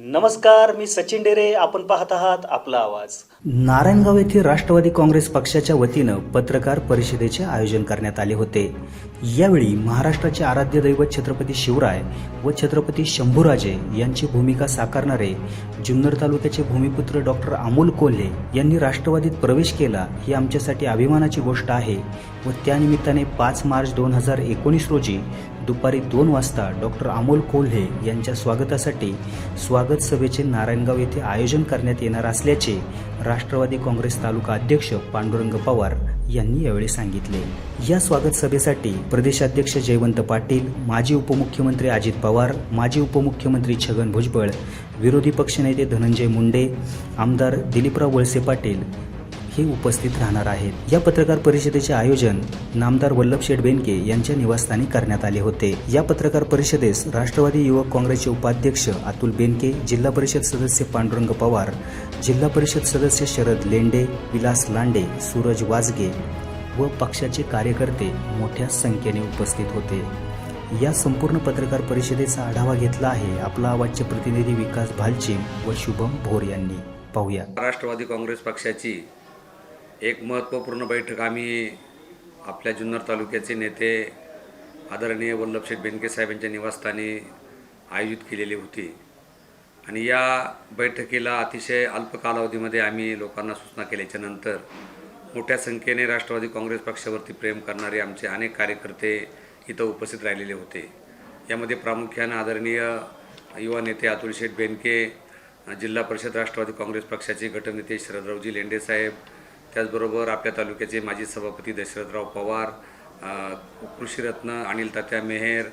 नमस्कार मी सचिन डेरे. आपण पाहत आहात आपला आवाज. नारायणगाव येथे राष्ट्रवादी काँग्रेस पक्षाच्या वतीनं पत्रकार परिषदेचे आयोजन करण्यात आले होते. यावेळी महाराष्ट्राचे आराध्य दैवत छत्रपती शिवराय व छत्रपती शंभूराजे यांची भूमिका साकारणारे जुन्नर तालुक्याचे भूमिपुत्र डॉक्टर अमोल कोल्हे यांनी राष्ट्रवादीत प्रवेश केला ही आमच्यासाठी अभिमानाची गोष्ट आहे व त्यानिमित्ताने पाच मार्च दोन हजार एकोणीस रोजी दुपारी दोन वाजता डॉक्टर अमोल कोल्हे यांच्या स्वागतासाठी स्वागत सभेचे नारायणगाव येथे आयोजन करण्यात येणार असल्याचे राष्ट्रवादी काँग्रेस तालुका अध्यक्ष पांडुरंग पवार यांनी यावेळी सांगितले. या स्वागत सभेसाठी प्रदेशाध्यक्ष जयवंत पाटील माजी उपमुख्यमंत्री अजित पवार माजी उपमुख्यमंत्री छगन भुजबळ विरोधी पक्षनेते धनंजय मुंडे आमदार दिलीपराव वळसे पाटील हे उपस्थित राहणार आहेत. या पत्रकार परिषदेचे आयोजन नामदार वल्लभशेठ बेनके यांच्या निवासस्थानी करण्यात आले होते. या पत्रकार परिषदेस राष्ट्रवादी युवक काँग्रेसचे उपाध्यक्ष अतुल बेनके जिल्हा परिषद सदस्य पांडुरंग पवार जिल्हा परिषद सदस्य शरद लेंडे विलास लांडे सूरज वाजगे व पक्षाचे कार्यकर्ते मोठ्या संख्येने उपस्थित होते. या संपूर्ण पत्रकार परिषदेचा आढावा घेतला आहे आपला आवाजचे प्रतिनिधी विकास भालचिम व शुभम भोर यांनी. पाहूया. राष्ट्रवादी काँग्रेस पक्षाची एक महत्त्वपूर्ण बैठक आम्ही आपल्या जुन्नर तालुक्याचे नेते आदरणीय वल्लभशेठ बेनके साहेब यांच्या निवासस्थानी आयोजित केलेली होती. आणि या बैठकीला अतिशय अल्प कालावधीमध्ये आम्ही लोकांना सूचना केल्याच्यानंतर मोठ्या संख्येने राष्ट्रवादी काँग्रेस पक्षावरती प्रेम करणारे आमचे अनेक कार्यकर्ते इथं उपस्थित राहिलेले होते. यामध्ये प्रामुख्यानं आदरणीय युवा नेते अतुल शेठ बेनके जिल्हा परिषद राष्ट्रवादी काँग्रेस पक्षाचे गटनेते शरदरावजी लेंडेसाहेब त्याचबरोबर आपल्या तालुक्याचे माजी सभापती दशरथराव पवार कृषीरत्न अनिल तात्या मेहेर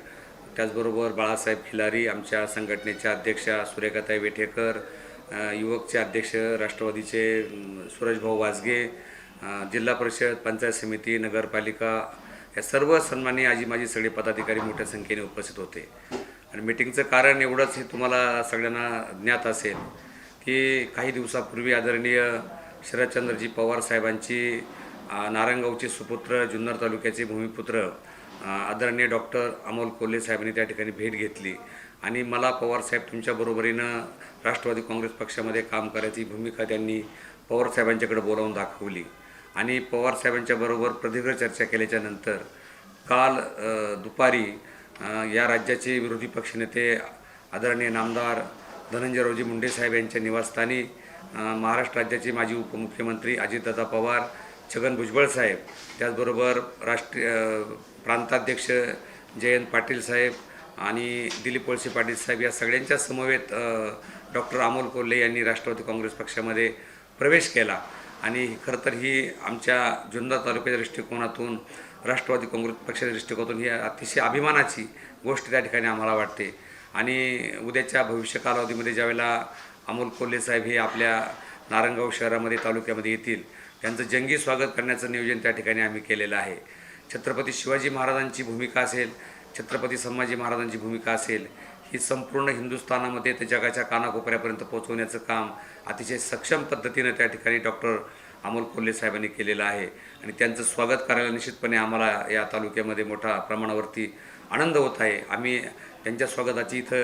त्याचबरोबर बाळासाहेब खिलारी आमच्या संघटनेच्या अध्यक्षा सूर्यकाताई वेठेकर युवकचे अध्यक्ष राष्ट्रवादीचे सूरजभाऊ वाजगे जिल्हा परिषद पंचायत समिती नगरपालिका या सर्व सन्मानी आजी माझी सगळे पदाधिकारी मोठ्या संख्येने उपस्थित होते. आणि मिटिंगचं कारण एवढंच हे तुम्हाला सगळ्यांना ज्ञात असेल की काही दिवसापूर्वी आदरणीय शरदचंद्रजी पवार साहेबांची नारायणगावचे सुपुत्र जुन्नर तालुक्याचे भूमिपुत्र आदरणीय डॉक्टर अमोल कोल्हे साहेबांनी त्या ठिकाणी भेट घेतली. आणि मला पवार साहेब तुमच्या बरोबरीनं राष्ट्रवादी काँग्रेस पक्षामध्ये काम करायची भूमिका त्यांनी पवार साहेबांच्याकडे बोलावून दाखवली. आणि पवार साहेबांच्या बरोबर प्रदीर्घ चर्चा केल्याच्यानंतर काल दुपारी या राज्याचे विरोधी पक्षनेते आदरणीय नामदार धनंजयरावजी मुंडे साहेब यांच्या निवासस्थानी महाराष्ट्र राज्याचे माजी उपमुख्यमंत्री अजितदादा पवार छगन भुजबळ साहेब त्याचबरोबर राष्ट्रीय प्रांताध्यक्ष जयंत पाटील साहेब आणि दिलीप वळसे पाटील साहेब या सगळ्यांच्या समवेत डॉक्टर अमोल कोल्हे यांनी राष्ट्रवादी काँग्रेस पक्षामध्ये प्रवेश केला. आणि खरं तर ही आमच्या जुन्नर तालुक्याच्या दृष्टिकोनातून राष्ट्रवादी काँग्रेस पक्षाच्या दृष्टिकोनातून ही अतिशय अभिमानाची गोष्ट त्या ठिकाणी आम्हाला वाटते. आणि उद्याच्या भविष्य कालावधीमध्ये ज्यावेळेला अमोल कोल्हे साहेब हे आपल्या नारायणगाव शहरामध्ये तालुक्यामध्ये येतील. त्यांचं जंगी स्वागत करण्याचं नियोजन त्या ठिकाणी आम्ही केलेलं आहे. छत्रपती शिवाजी महाराजांची भूमिका असेल छत्रपती संभाजी महाराजांची भूमिका असेल ही संपूर्ण हिंदुस्थानामध्ये ते जगाच्या कानाकोपऱ्यापर्यंत पोहोचवण्याचं काम अतिशय सक्षम पद्धतीनं त्या ठिकाणी डॉक्टर अमोल कोल्हे साहेबांनी केलेलं आहे. आणि त्यांचं स्वागत करायला निश्चितपणे आम्हाला या तालुक्यामध्ये मोठ्या प्रमाणावरती आनंद होत आहे. आम्ही त्यांच्या स्वागताची इथं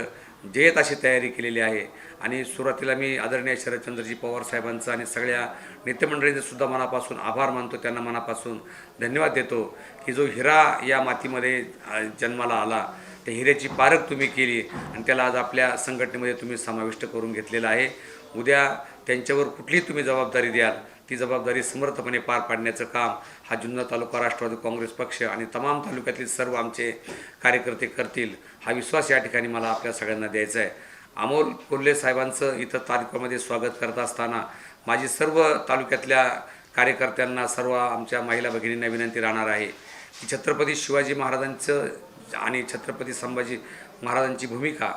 जयत अशी तयारी केलेली आहे. आणि सुरुवातीला मी आदरणीय शरदचंद्रजी पवार साहेबांचं आणि सगळ्या नेतेमंडळींचे सुद्धा मनापासून आभार मानतो. त्यांना मनापासून धन्यवाद देतो की जो हिरा या मातीमध्ये जन्माला आला त्या हिऱ्याची पारख तुम्ही केली आणि त्याला आज आपल्या संघटनेमध्ये तुम्ही समाविष्ट करून घेतलेला आहे. उद्या त्यांच्यावर कुठलीही तुम्ही जबाबदारी द्याल ती जबाबदारी समर्थपणे पार पाडण्याचं काम हा जुन्नर तालुका राष्ट्रवादी काँग्रेस पक्ष आणि तमाम तालुक्यातील सर्व आमचे कार्यकर्ते करतील हा विश्वास या ठिकाणी मला आपल्या सगळ्यांना द्यायचा आहे. अमोल कोल्हे साहेबांचं इथं तालुक्यामध्ये स्वागत करत असताना माझी सर्व तालुक्यातल्या कार्यकर्त्यांना सर्व आमच्या महिला भगिनींना विनंती राहणार आहे की छत्रपती शिवाजी महाराजांचं आणि छत्रपती संभाजी महाराजांची भूमिका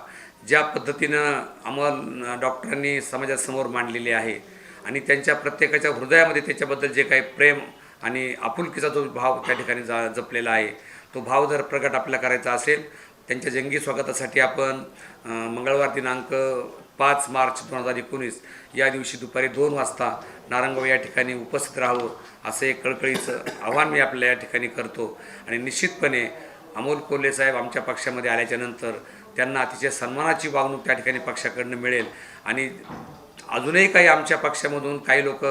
ज्या पद्धतीनं अमोल डॉक्टरांनी समाजासमोर मांडलेली आहे आणि त्यांच्या प्रत्येकाच्या हृदयामध्ये त्याच्याबद्दल जे काही प्रेम आणि आपुलकीचा जो भाव त्या ठिकाणी जा जपलेला आहे तो भाव जर प्रकट आपल्याला करायचा असेल. त्यांच्या जंगी स्वागतासाठी आपण मंगळवार दिनांक पाच मार्च दोन हजार एकोणीस या दिवशी दुपारी दोन वाजता नारंगाव या ठिकाणी उपस्थित राहावं असं एक कळकळीचं आव्हान मी आपल्या या ठिकाणी करतो. आणि निश्चितपणे अमोल कोल्हे साहेब आमच्या पक्षामध्ये आल्याच्यानंतर त्यांना अतिशय सन्मानाची वागणूक त्या ठिकाणी पक्षाकडनं मिळेल. आणि अजूनही काही आमच्या पक्षामधून काही लोक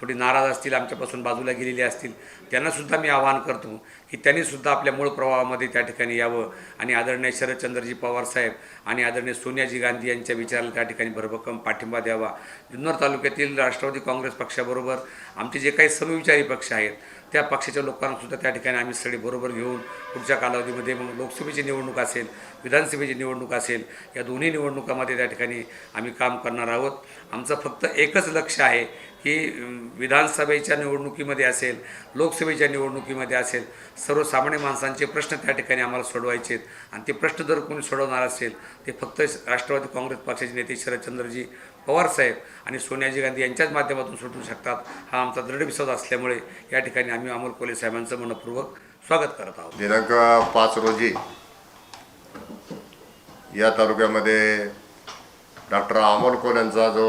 थोडी नाराज असतील आमच्यापासून बाजूला गेलेले असतील त्यांनासुद्धा मी आवाहन करतो की त्यांनीसुद्धा आपल्या मूळ प्रवाहामध्ये त्या ठिकाणी यावं. आणि आदरणीय शरदचंद्रजी पवार साहेब आणि आदरणीय सोनियाजी गांधी यांच्या विचाराला त्या ठिकाणी भरभक्कम पाठिंबा द्यावा. जुन्नर तालुक्यातील राष्ट्रवादी काँग्रेस पक्षाबरोबर आमचे जे काही समविचारी पक्ष आहेत त्या पक्षाच्या लोकांनासुद्धा त्या ठिकाणी आम्ही सगळे बरोबर घेऊन पुढच्या कालावधीमध्ये मग लोकसभेची निवडणूक असेल विधानसभेची निवडणूक असेल या दोन्ही निवडणुकामध्ये त्या ठिकाणी आम्ही काम करणार आहोत. आमचं फक्त एकच लक्ष आहे की विधानसभेच्या निवडणुकीमध्ये असेल लोकसभेच्या निवडणुकीमध्ये असेल सर्वसामान्य माणसांचे प्रश्न त्या ठिकाणी आम्हाला सोडवायचे आहेत. आणि ते प्रश्न जर कोणी सोडवणार असेल ते फक्त राष्ट्रवादी काँग्रेस पक्षाचे नेते शरदचंद्रजी पवार साहेब आणि सोनियाजी गांधी यांच्याच माध्यमातून सुटू शकतात हा आमचा दृढ विश्वास असल्यामुळे या ठिकाणी आम्ही अमोल कोले साहेबांचं मनपूर्वक स्वागत करत आहोत. दिनांक पाच रोजी या तालुक्यामध्ये डॉक्टर अमोल कोल यांचा जो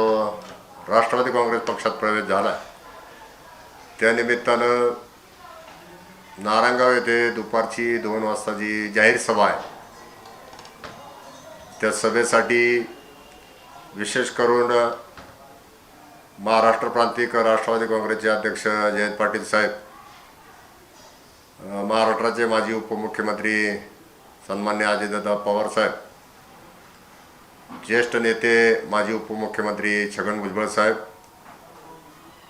राष्ट्रवादी काँग्रेस पक्षात प्रवेश झाला त्यानिमित्तानं नारायणगाव येथे दुपारची दोन वाजताची जाहीर सभा आहे. त्या सभेसाठी विशेष करून महाराष्ट्र प्रांतिक राष्ट्रवादी काँग्रेसचे अध्यक्ष जयंत पाटील साहेब महाराष्ट्राचे माजी उपमुख्यमंत्री सन्मान्य अजितदादा पवार साहेब ज्येष्ठ नेते माजी उपमुख्यमंत्री छगन भुजबळ साहेब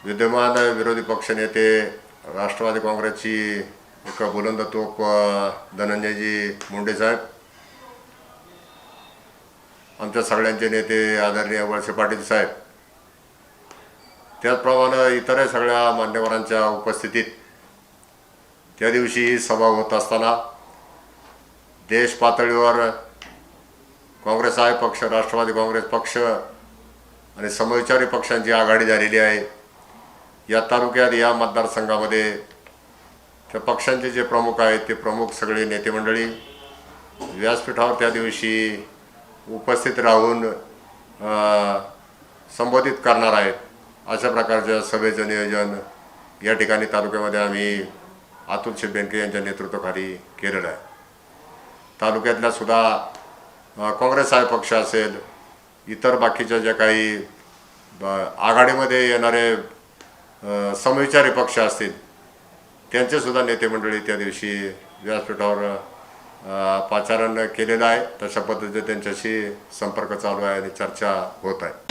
विद्यमान विरोधी पक्षनेते राष्ट्रवादी काँग्रेसची एक बुलंद तोप धनंजयजी मुंडे साहेब आमच्या सगळ्यांचे नेते आदरणीय वळसे पाटील साहेब. त्याचप्रमाणे इतर सगळ्या मान्यवरांच्या उपस्थितीत त्या दिवशी ही सभा होत असताना देश पातळीवर काँग्रेस आहे पक्ष राष्ट्रवादी काँग्रेस पक्ष आणि समविचारी पक्षांची आघाडी झालेली आहे. या तालुक्यात या मतदारसंघामध्ये त्या पक्षांचे जे प्रमुख आहेत ते प्रमुख सगळे नेते मंडळी व्यासपीठावर त्या दिवशी उपस्थित राहून संबोधित करणार आहेत. अशा प्रकारच्या सभेचं नियोजन या ठिकाणी तालुक्यामध्ये आम्ही अतुल बेनके यांच्या नेतृत्वाखाली केलेलं आहे. तालुक्यातल्या सुद्धा काँग्रेस आहे पक्ष असेल इतर बाकीच्या ज्या काही ब- आघाडीमध्ये येणारे समविचारी पक्ष असतील त्यांचे सुद्धा नेते मंडळी त्या दिवशी व्यासपीठावर पाचारण केलेलं आहे. तशा पद्धतीने त्यांच्याशी संपर्क चालू आहे आणि चर्चा होत आहे.